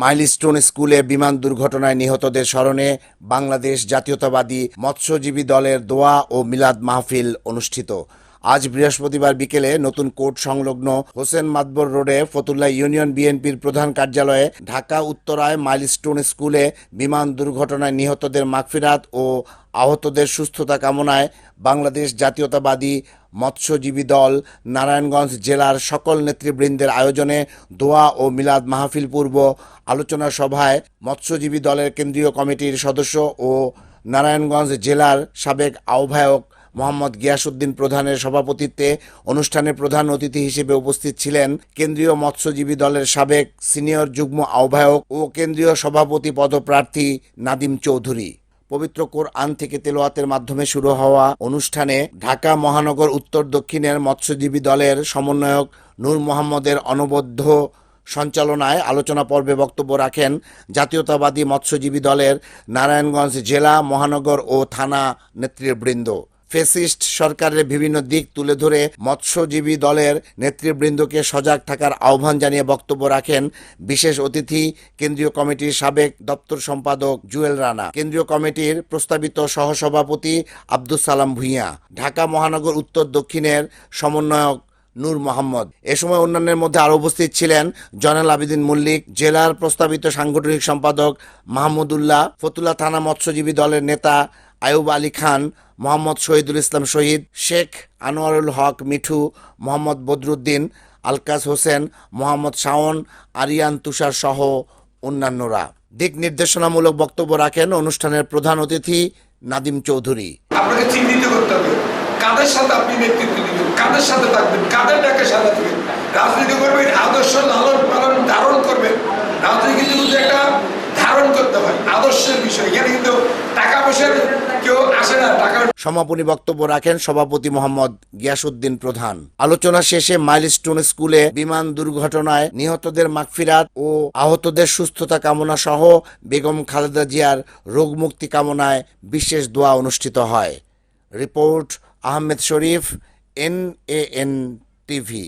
Milestone স্কুলে বিমান দুর্ঘটনায় নিহতদের স্মরণে বাংলাদেশ জাতীয়তাবাদী মৎস্যজীবী দলের দোয়া ও মিলাদ মাহফিল অনুষ্ঠিত। আজ বৃহস্পতিবার বিকেলে নতুন কোর্ট সংলগ্ন হোসেন মাদবর রোডে ফতুল্লা ইউনিয়ন বিএনপির প্রধান কার্যালয়ে ঢাকা উত্তরায় মাইলস্টোন স্কুলে বিমান দুর্ঘটনায় নিহতদের মাগফিরাত ও আহতদের সুস্থতা কামনায় বাংলাদেশ জাতীয়তাবাদী মৎস্যজীবী দল নারায়ণগঞ্জ জেলার সকল নেতৃবৃন্দের আয়োজনে দোয়া ও মিলাদ মাহফিল পূর্ব আলোচনা সভায় মৎস্যজীবী দলের কেন্দ্রীয় কমিটির সদস্য ও নারায়ণগঞ্জ জেলার সাবেক আহ্বায়ক মোহাম্মদ গিয়াসুদ্দিন প্রধানের সভাপতিত্বে অনুষ্ঠানে প্রধান অতিথি হিসেবে উপস্থিত ছিলেন কেন্দ্রীয় মৎস্যজীবী দলের সাবেক সিনিয়র যুগ্ম আহ্বায়ক ও কেন্দ্রীয় সভাপতি পদপ্রার্থী নাদিম চৌধুরী। পবিত্র কোরআন থেকে তেলোয়াতের মাধ্যমে শুরু হওয়া অনুষ্ঠানে ঢাকা মহানগর উত্তর দক্ষিণের মৎস্যজীবী দলের সমন্বয়ক নূর মোহাম্মদের অনবদ্য সঞ্চালনায় আলোচনা পর্বে বক্তব্য রাখেন জাতীয়তাবাদী মৎস্যজীবী দলের নারায়ণগঞ্জ জেলা মহানগর ও থানা নেতৃবৃন্দ। ফেসিস্ট সরকারের বিভিন্ন দিক তুলে ধরে মৎস্যজীবী দলের নেতৃবৃন্দকে সজাগ থাকার আহ্বান জানিয়ে বক্তব্য রাখেন বিশেষ অতিথি কেন্দ্রীয় কমিটির সাবেক দপ্তর সম্পাদক জুয়েল রানা, কেন্দ্রীয় কমিটির প্রস্তাবিত সহসভাপতি আব্দুল সালাম ভূঁইয়া, ঢাকা মহানগর উত্তর দক্ষিণের সমন্বয়ক নূর মোহাম্মদ। এ সময় অন্যান্যের মধ্যে আরও উপস্থিত ছিলেন জয়নাল আবেদিন মল্লিক, জেলার প্রস্তাবিত সাংগঠনিক সম্পাদক মাহমুদুল্লাহ, ফতুল্লা থানা মৎস্যজীবী দলের নেতা আয়ুব আলী খান, মোহাম্মদ শহীদুল ইসলাম শহীদ, শেখ আনোয়ারুল হক মিঠু, মোহাম্মদ বদরুদ্দিন, আলকাস হোসেন, মোহাম্মদ শাওন, আরিয়ান তুষার সহ অন্যান্যরা। দিক নির্দেশনামূলক বক্তব্য রাখেন অনুষ্ঠানের প্রধান অতিথি নাদিম চৌধুরী। আপনাকে চিহ্নিত করতে হবে। কাদের সাথে আপনি নেতৃত্ব দিবেন? কাদের সাথে থাকবেন? কাদের ডাকে সাথে থাকবেন রাজনীতি করবেন, আদর্শ লালন পালন ধারণ করবেন। রাজনীতি কিন্তু একটা ধারণ করতে হয়, আদর্শের বিষয়, এখানে কিন্তু টাকা পয়সার কেউ আসে না টাকা সমাপনী বক্তব্য রাখেন সভাপতি মোহাম্মদ গিয়াসুদ্দিন প্রধান। আলোচনা শেষে মাইলস্টোন স্কুলে বিমান দুর্ঘটনায় নিহতদের মাগফিরাত ও আহতদের সুস্থতা কামনা সহ বেগম খালেদা জিয়ার রোগ মুক্তি কামনায় বিশেষ দোয়া অনুষ্ঠিত হয়। Report Ahmed Sharif N A N TV.